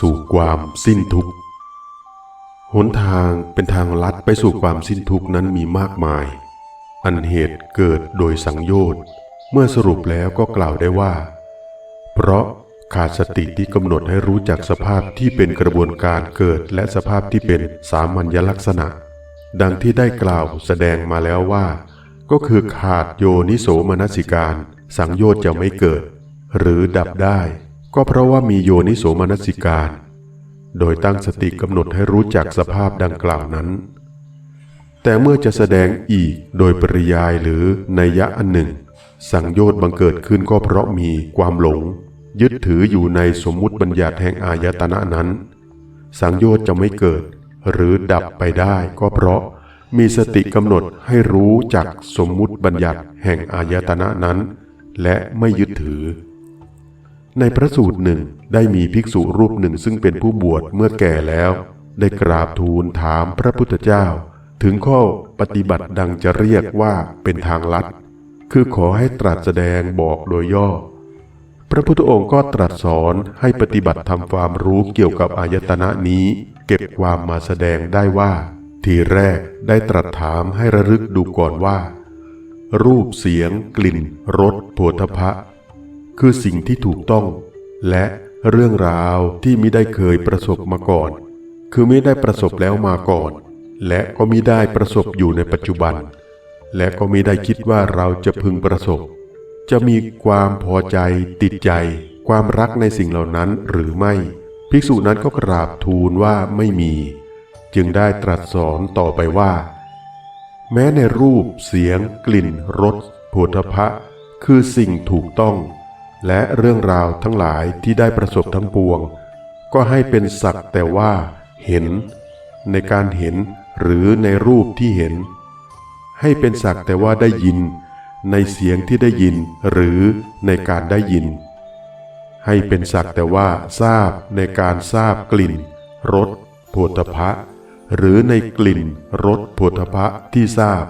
สู่ความสิ้นทุกข์ หนทางเป็นทางลัดไปสู่ความสิ้นทุกข์นั้นมีมากมาย อันเหตุเกิดโดยสังโยชน์ เมื่อสรุปแล้วก็กล่าวได้ว่า เพราะขาดสติที่กำหนดให้รู้จักสภาพที่เป็นกระบวนการเกิดและสภาพที่เป็นสามัญลักษณะ ดังที่ได้กล่าวแสดงมาแล้วว่า ก็คือขาดโยนิโสมนสิการ สังโยชน์จะไม่เกิด หรือดับได้ ก็เพราะว่ามีโยนิโสมนสิการ โดยตั้งสติกำหนดให้รู้จักสภาพดังกล่าวนั้น แต่เมื่อจะแสดงอีกโดยปริยายหรือนัยยะอันหนึ่ง สังโยชน์บังเกิดขึ้นก็เพราะมีความหลง ยึดถืออยู่ในสมมุติบัญญัติแห่งอายตนะนั้น สังโยชน์จะไม่เกิด หรือดับไปได้ก็เพราะมีสติกำหนดให้รู้จักสมมุติบัญญัติแห่งอายตนะนั้น และไม่ยึดถือ ในพระสูตรหนึ่งได้มีภิกษุรูปหนึ่งซึ่งเป็นผู้บวชเมื่อแก่แล้ว ได้กราบทูลถามพระพุทธเจ้า ถึงข้อปฏิบัติดังจะเรียกว่าเป็นทางลัด คือขอให้ตรัสแสดงบอกโดยย่อ พระพุทธองค์ก็ตรัสสอนให้ปฏิบัติทำความรู้เกี่ยวกับอายตนะนี้ เก็บความมาแสดงได้ว่า ทีแรกได้ตรัสถามให้ระลึกดูก่อนว่า รูปเสียง กลิ่นรสโผฏฐะ คือสิ่งที่ถูกต้อง และเรื่องราวที่มิได้เคยประสบมาก่อน คือไมิได้ประสบแล้วมาก่อน และก็มิได้ประสบอยู่ในปัจจุบัน และก็มิได้คิดว่าเราจะพึงประสบ จะมีความพอใจ ติดใจ ความรักในสิ่งเหล่านั้นหรือไม่ ภิกษุนั้นก็กราบทูลว่าไม่มี จึงได้ตรัสสอนต่อไปว่า แม้ในรูปเสียง กลิ่นรสโผฏฐะคือสิ่งถูกต้อง และเรื่องราวทั้งหลายที่ได้ประสบทั้งปวง ก็ให้เป็นสักแต่ว่า เห็น ในการเห็นหรือในรูปที่เห็น ให้เป็นสักแต่ว่าได้ยิน ในเสียงที่ได้ยินหรือในการได้ยิน ให้เป็นสักแต่ว่าทราบในการทราบกลิ่นรสโผฏฐะหรือในกลิ่นรสโผฏฐะที่ทราบ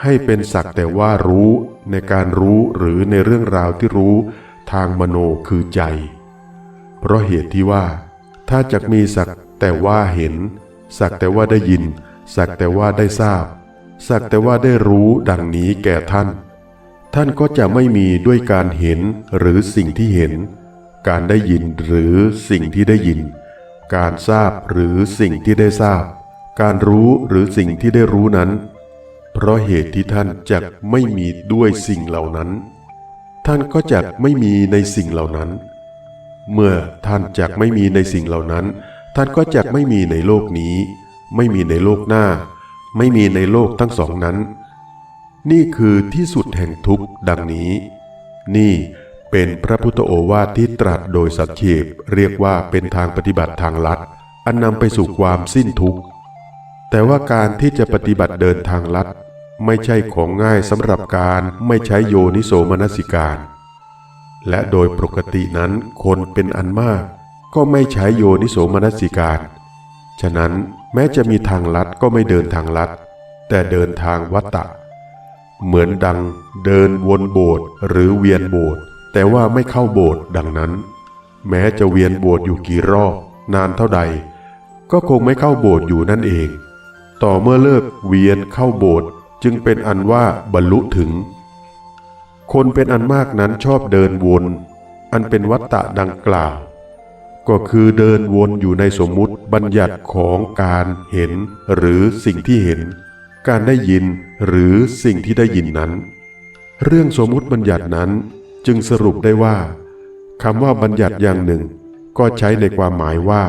ให้เป็นสักแต่ว่ารู้ในการรู้หรือในเรื่องราวที่รู้ทางมโนคือใจ เพราะเหตุที่ว่า ถ้าจะมีสักแต่ว่าเห็น สักแต่ว่าได้ยิน สักแต่ว่าได้ทราบ สักแต่ว่าได้รู้ดังนี้แก่ท่าน ท่านก็จะไม่มีด้วยการเห็นหรือสิ่งที่เห็น การได้ยินหรือสิ่งที่ได้ยิน การทราบหรือสิ่งที่ได้ทราบ การรู้หรือสิ่งที่ได้รู้นั้น เพราะเหตุที่ท่านจะไม่มีด้วยสิ่งเหล่านั้น ท่านก็จะไม่มีในสิ่งเหล่านั้น เมื่อท่านจักไม่มีในสิ่งเหล่านั้น ท่านก็จักไม่มีในโลกนี้ ไม่มีในโลกหน้า ไม่มีในโลกทั้งสองนั้น นี่คือที่สุดแห่งทุกข์ดังนี้ นี่เป็นพระพุทธโอวาทที่ตรัสโดยสัจเขปเรียกว่าเป็นทางปฏิบัติทางลัด อันนำไปสู่ความสิ้นทุกข์ แต่ว่าการที่จะปฏิบัติเดินทางลัด ไม่ใช่ของง่ายสำหรับการไม่ใช้โยนิโสมนสิการ และโดยปกตินั้นคนเป็นอันมาก ก็ไม่ใช้โยนิโสมนสิการ ฉะนั้นแม้จะมีทางลัดก็ไม่เดินทางลัด แต่เดินทางวัตตะ เหมือนดังเดินวนโบสถ์หรือเวียนโบสถ์แต่ว่าไม่เข้าโบสถ์ดังนั้น แม้จะเวียนโบสถ์อยู่กี่รอบนานเท่าใด ก็คงไม่เข้าโบสถ์อยู่นั่นเอง ต่อเมื่อเลิกเวียนเข้าโบสถ์จึงเป็นอันว่าบรรลุถึง คนเป็นอันมากนั้นชอบเดินวน อันเป็นวัตตะดังกล่าว ก็คือเดินวนอยู่ในสมมุติบัญญัติของการเห็นหรือสิ่งที่เห็น การได้ยินหรือสิ่งที่ได้ยินนั้น เรื่องสมมุติบัญญัตินั้นจึงสรุปได้ว่าคำว่าบัญญัติอย่างหนึ่ง ก็ใช้ในความหมายว่า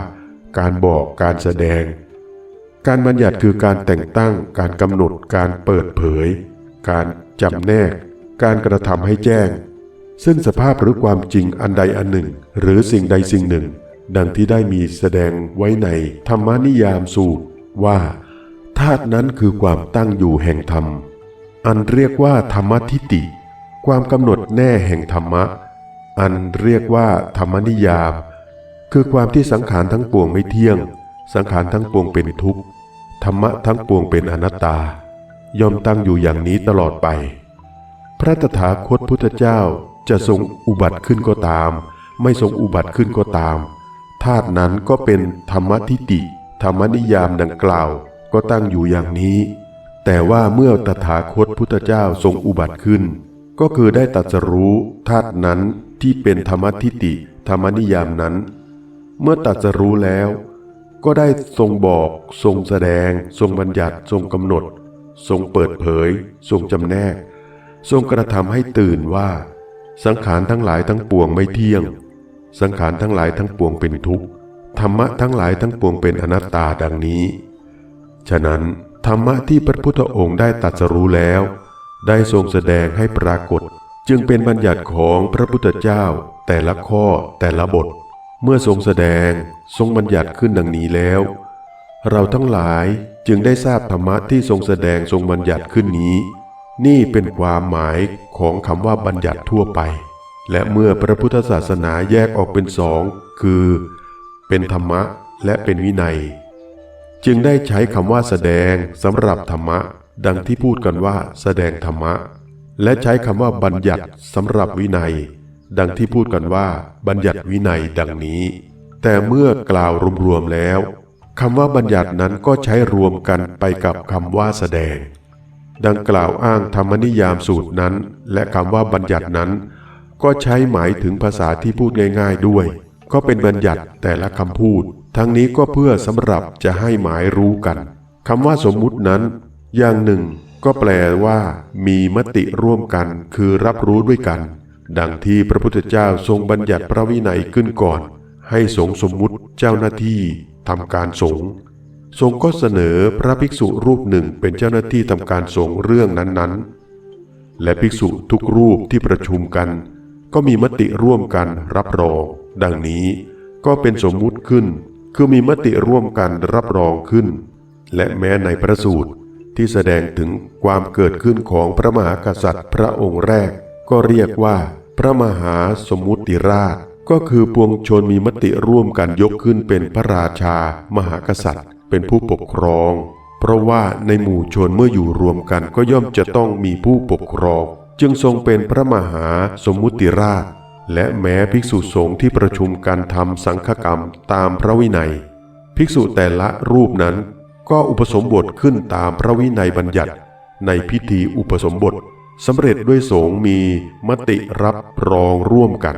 การบอกการแสดง การบัญญัติคือการแต่งตั้ง การกำหนด การเปิดเผย การจำแนก การกระทำให้แจ้ง ซึ่งสภาพหรือความจริงอันใดอันหนึ่ง หรือสิ่งใดสิ่งหนึ่ง ดังที่ได้มีแสดงไว้ในธรรมนิยามสูตรว่าธาตุนั้นคือความตั้งอยู่แห่งธรรม อันเรียกว่าธรรมทิฏฐิความกำหนดแน่แห่งธรรมะ อันเรียกว่าธรรมนิยาม คือความที่สังขารทั้งปวงไม่เที่ยง สังขารทั้งปวงเป็นทุกข์ ธรรมะทั้งปวงเป็นอนัตตา ย่อมตั้งอยู่อย่างนี้ตลอดไป พระตถาคตพุทธเจ้าจะทรงอุบัติขึ้นก็ตาม ไม่ทรงอุบัติขึ้นก็ตามธาตุนั้นก็เป็นธรรมทิฏฐิธรรมนิยามดังกล่าวก็ตั้งอยู่อย่างนี้ แต่ว่าเมื่อตถาคตพุทธเจ้าทรงอุบัติขึ้น ก็คือได้ตรัสรู้ธาตุนั้นที่เป็นธรรมทิฏฐิธรรมนิยามนั้น เมื่อตรัสรู้แล้ว ก็ได้ทรงบอก ทรงแสดง ทรงบัญญัติ ทรงกำหนด ทรงเปิดเผย ทรงจำแนก ทรงกระทำให้ตื่นว่า สังขารทั้งหลายทั้งปวงไม่เที่ยง สังขารทั้งหลายทั้งปวงเป็นทุกข์ธรรมะทั้งหลายทั้งปวงเป็นอนัตตาดังนี้ ฉะนั้นธรรมะที่พระพุทธองค์ได้ตรัสรู้แล้ว ได้ทรงแสดงให้ปรากฏ จึงเป็นบัญญัติของพระพุทธเจ้า แต่ละข้อแต่ละบท เมื่อทรงแสดงทรงบัญญัติขึ้นดังนี้แล้ว เราทั้งหลายจึงได้ทราบธรรมะที่ทรงแสดงทรงบัญญัติขึ้นนี้ นี่เป็นความหมายของคำว่าบัญญัติทั่วไป และเมื่อพระพุทธศาสนาแยกออกเป็นสองคือ เป็นธรรมะและเป็นวินัย จึงได้ใช้คำว่าแสดงสำหรับธรรมะ ดังที่พูดกันว่าแสดงธรรมะ และใช้คำว่าบัญญัติสำหรับวินัย ดังที่พูดกันว่าบัญญัติวินัยดังนี้ แต่เมื่อกล่าวรวมๆแล้วคำว่าบัญญัตินั้นก็ใช้รวมกันไปกับคำว่าแสดง ดังกล่าวอ้างธรรมนิยามสูตรนั้น และคำว่าบัญญัตินั้น ก็ใช้หมายถึงภาษาที่พูดง่าย ๆด้วย ก็เป็นบัญญัติแต่ละคำพูด ทั้งนี้ก็เพื่อสำหรับจะให้หมายรู้กันคำว่าสมมุตินั้น อย่างหนึ่ง ก็แปลว่า มีมติร่วมกัน คือรับรู้ด้วยกัน ดังที่พระพุทธเจ้าทรงบัญญัติพระวินัยขึ้นก่อน ให้สงสมมุติเจ้าหน้าที่ทำการสงทรงก็เสนอพระภิกษุรูปหนึ่งเป็นเจ้าหน้าที่ทำการสงเรื่องนั้นๆ และภิกษุทุกรูปที่ประชุมกัน ก็มีมติร่วมกันรับรอง ดังนี้ก็เป็นสมมุติขึ้น คือมีมติร่วมกันรับรองขึ้น และแม้ในพระสูตรที่แสดงถึงความเกิดขึ้นของพระมหากษัตริย์พระองค์แรก ก็เรียกว่า พระมหาสมุติราช ก็คือปวงชนมีมติร่วมกันยกขึ้นเป็นพระราชา มหากษัตริย์ เป็นผู้ปกครอง เพราะว่าในหมู่ชนเมื่ออยู่รวมกันก็ย่อมจะต้องมีผู้ปกครอง จึงทรงเป็นพระมหาสมุติราช และแม้ภิกษุสงฆ์ที่ประชุมการทำสังฆกรรมตามพระวินัย ภิกษุแต่ละรูปนั้นก็อุปสมบทขึ้นตามพระวินัยบัญญัติ ในพิธีอุปสมบท สำเร็จด้วยสงมีมติรับรองร่วมกัน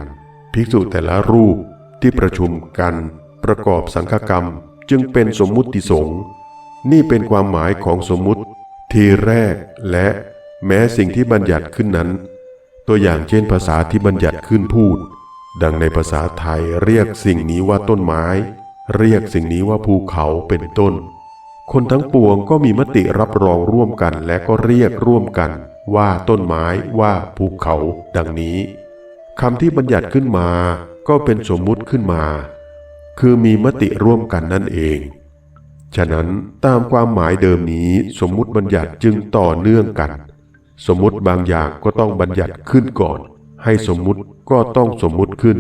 ภิกษุแต่ละรูปที่ประชุมกัน ประกอบสังฆกรรมจึงเป็นสมมุติสงฆ์นี่เป็นความหมายของสมมุติทีแรกและแม้สิ่งที่บัญญัติขึ้นนั้น ตัวอย่างเช่นภาษาที่บัญญัติขึ้นพูด ดังในภาษาไทยเรียกสิ่งนี้ว่าต้นไม้ เรียกสิ่งนี้ว่าภูเขาเป็นต้น คนทั้งปวงก็มีมติรับรองร่วมกันและก็เรียกร่วมกัน ว่าต้นไม้ว่าภูเขาดังนี้คำที่บัญญัติขึ้นมาก็เป็นสมมุติขึ้นมา คือมีมติร่วมกันนั่นเอง ฉะนั้นตามความหมายเดิมนี้สมมุติบัญญัติจึงต่อเนื่องกัน สมมุติบางอย่างก็ต้องบัญญัติขึ้นก่อน ให้สมมุติก็ต้องสมมุติขึ้น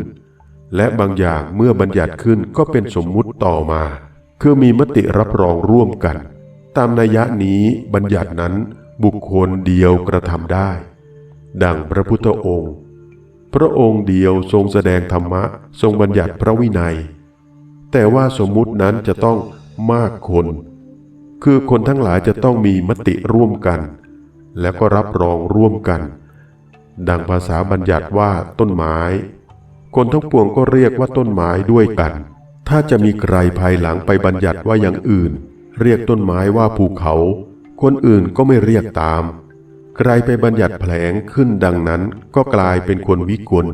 และบางอย่างเมื่อบัญญัติขึ้นก็เป็นสมมุติต่อมา คือมีมติรับรองร่วมกัน ตามนัยยะนี้บัญญัตินั้น บุคคลเดียวกระทำได้ ดังพระพุทธองค์ พระองค์เดียวทรงแสดงธรรมะทรงบัญญัติพระวินัย แต่ว่าสมมุตินั้นจะต้องมากคน คือคนทั้งหลายจะต้องมีมติร่วมกัน แล้วก็รับรองร่วมกัน ดังภาษาบัญญัติว่าต้นไม้ คนทั้งปวงก็เรียกว่าต้นไม้ด้วยกัน ถ้าจะมีใครภายหลังไปบัญญัติว่าอย่างอื่น เรียกต้นไม้ว่าภูเขา คนอื่นก็ไม่เรียกตาม ใครไปบัญญัติแผลงขึ้นดังนั้นก็กลายเป็นคนวิกล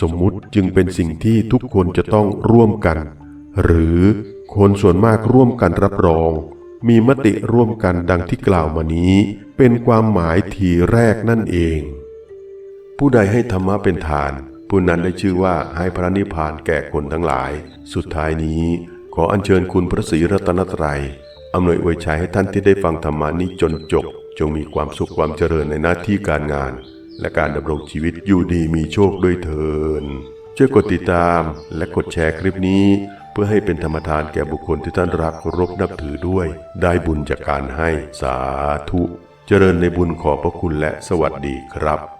สมมุติจึงเป็นสิ่งที่ทุกคนจะต้องร่วมกัน หรือคนส่วนมากร่วมกันรับรอง มีมติร่วมกันดังที่กล่าวมานี้ เป็นความหมายทีแรกนั่นเอง ผู้ใดให้ธรรมะเป็นทาน ผู้นั้นได้ชื่อว่าให้พระนิพพานแก่คนทั้งหลาย สุดท้ายนี้ขออัญเชิญคุณพระศรีรัตนตรัย อำนวยอวยชัยให้ท่านที่ได้ฟังธรรมานี้จนจบ จงมีความสุขความเจริญในหน้าที่การงาน และการดำรงชีวิตอยู่ดีมีโชคด้วยเถินช่วยกดติดตามและกดแชร์คลิปนี้ เพื่อให้เป็นธรรมทานแก่บุคคลที่ท่านรักเคารพนับถือด้วย ได้บุญจากการให้สาธุ เจริญในบุญขอบพระคุณและสวัสดีครับ